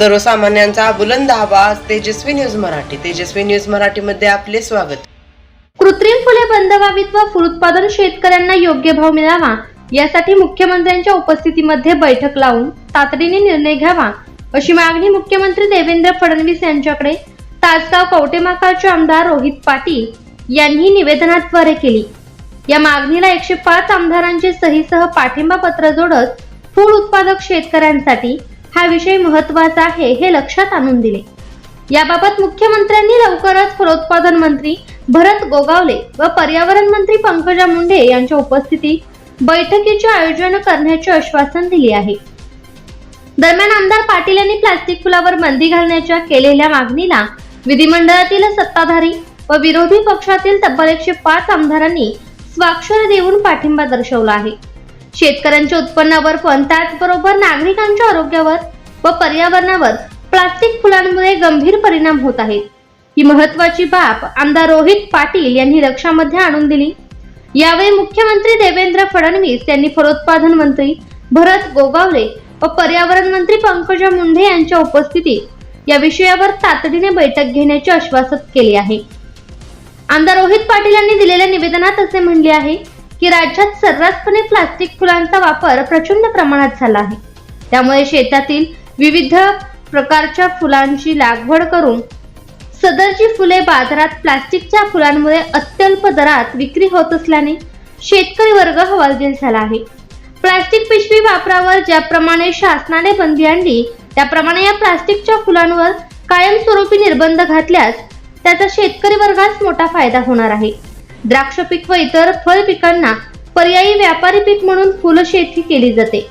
सर्वसामान्यांचा बुलंद आवाज तेजस्वी न्यूज मराठी. तेजस्वी न्यूज मराठीमध्ये आपले स्वागत. कृत्रिम फुले बंद व्हावीत व फूल उत्पादन शेतकऱ्यांना योग्य भाव मिळावा यासाठी मुख्यमंत्र्यांच्या उपस्थितीमध्ये बैठक लावून तातडीने निर्णय घ्यावा अशी मागणी मुख्यमंत्री देवेंद्र फडणवीस यांच्याकडे तासगाव कवटेमाकाळचे आमदार रोहित पाटील यांनी निवेदनाद्वारे केली. या मागणीला एकशे पाच आमदारांचे सहीसह पाठिंबा पत्र जोडत फूड उत्पादक शेतकऱ्यांसाठी हा विषय महत्त्वाचा आहे हे लक्षात आणून दिले. याबाबत मुख्यमंत्र्यांनी लवकरच फलोत्पादन मंत्री भरत गोगावले व पर्यावरण मंत्री पंकजा मुंडे यांच्या उपस्थितीत बैठकीचे आयोजन करण्याचे आश्वासन दिले आहे. दरम्यान आमदार पाटील यांनी प्लास्टिक फुलावर बंदी घालण्याच्या केलेल्या मागणीला विधिमंडळातील सत्ताधारी व विरोधी पक्षातील तब्बल एकशे पाच आमदारांनी स्वाक्षर देऊन पाठिंबा दर्शवला आहे. शेतकऱ्यांच्या उत्पन्नावर पण त्याचबरोबर नागरिकांच्या आरोग्यावर व पर्यावरणावर प्लास्टिक फुलांमुळे गंभीर परिणाम होत आहेत. ही महत्वाची बाब आमदार रोहित पाटील यांनी लक्षामध्ये आणून दिली. यावेळी मुख्यमंत्री देवेंद्र फडणवीस यांनी फलोत्पादन मंत्री भरत गोगावले व पर्यावरण मंत्री पंकजा मुंडे यांच्या उपस्थितीत या विषयावर तातडीने बैठक घेण्याचे आश्वासन केले आहे. आमदार रोहित पाटील यांनी दिलेल्या निवेदनात असे म्हणले आहे की राज्यात सर्रासपणे प्लास्टिक फुलांचा वापर प्रचंड प्रमाणात झाला आहे. त्यामुळे शेतातील विविध प्रकारच्या फुलांची लागवड करून सदरची फुले बाजारात प्लास्टिकच्या फुलांमुळे अत्यल्प दरात विक्री होत असल्याने शेतकरी वर्ग हवालदिल झाला आहे. प्लास्टिक पिशवी वापरावर ज्याप्रमाणे शासनाने बंदी आणली त्याप्रमाणे या प्लास्टिकच्या फुलांवर कायमस्वरूपी निर्बंध घातल्यास त्याचा शेतकरी वर्गास मोठा फायदा होणार आहे. द्राक्ष पीक व इतर फळ पिकांना पर्यायी व्यापारी पीक म्हणून फुलशेती केली जाते.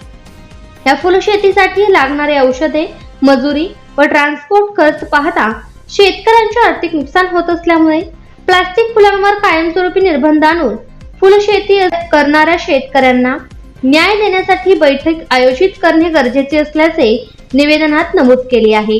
या फुलशेतीसाठी लागणारे औषधे मजुरी व ट्रान्सपोर्ट खर्च पाहता शेतकऱ्यांचे आर्थिक नुकसान होत असल्यामुळे प्लास्टिक फुलांवर कायमस्वरूपी निर्बंध आणून फुलशेती करणाऱ्या शेतकऱ्यांना न्याय देण्यासाठी बैठक आयोजित करणे गरजेचे असल्याचे निवेदनात नमूद केले आहे.